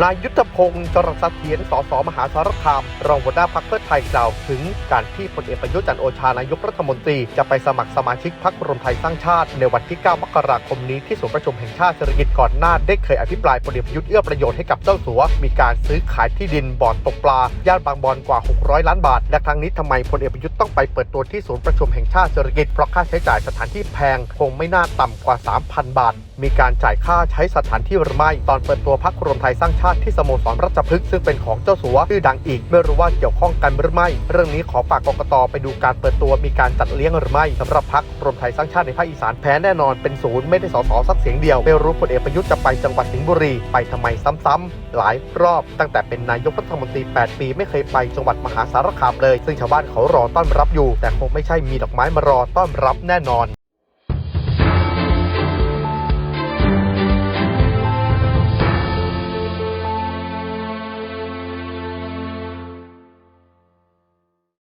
นายยุทธพงศ์จรัสเสถียรสส มหาสารคาม รองหัวหน้าพักเพื่อไทยกล่าวถึงการที่พลเอกประยุทธ์จันโอชานายกรัฐมนตรี จะไปสมัครสมาชิกพักรวมไทยสร้างชาติ ในวันที่ 9 มกราคมนี้ที่ศูนย์ประชุมแห่งชาติเศรษฐกิจก่อนหน้า ได้เคยอภิปรายพลเอกประยุทธ์เอื้อประโยชน์ให้กับเจ้าสัว มีการซื้อขายที่ดินบ่อนตกปลา ย่านบางบอนกว่า 600 ล้านบาท และครั้งนี้ทำไมพลเอกประยุทธ์ต้องไปเปิดตัวที่ศูนย์ประชุมแห่งชาติเศรษฐกิจเพราะค่าใช้จ่ายสถานที่แพงคงไม่น่าต่ำกว่า 3,000 บาท มีการจ่ายค่าใช้สถานที่หรือไม่ตอนเปิดตัวพักรวมไทยสร้างชาติที่สโมสรราชพฤกษ์ซึ่งเป็นของเจ้าสัวชื่อดังอีก ไม่รู้ว่าเกี่ยวข้องกันหรือไม่ เรื่องนี้ขอฝากกกตไปดูการเปิดตัวมีการจัดเลี้ยงหรือไม่สำหรับพักรวมไทยสร้างชาติในภาคอีสานแพ้แน่นอนเป็นศูนย์ไม่ได้สอสอสักเสียงเดียวไม่รู้พลเอกประยุทธ์จะไปจังหวัดสิงห์บุรีไปทำไมซ้ำๆหลายรอบ ตั้งแต่เป็นนายกรัฐมนตรี 8 ปีไม่เคยไปจังหวัดมหาสารคามเลย ซึ่งชาวบ้านเขารอต้อนรับอยู่ แต่คงไม่ใช่มีดอกไม้มารอต้อนรับแน่นอน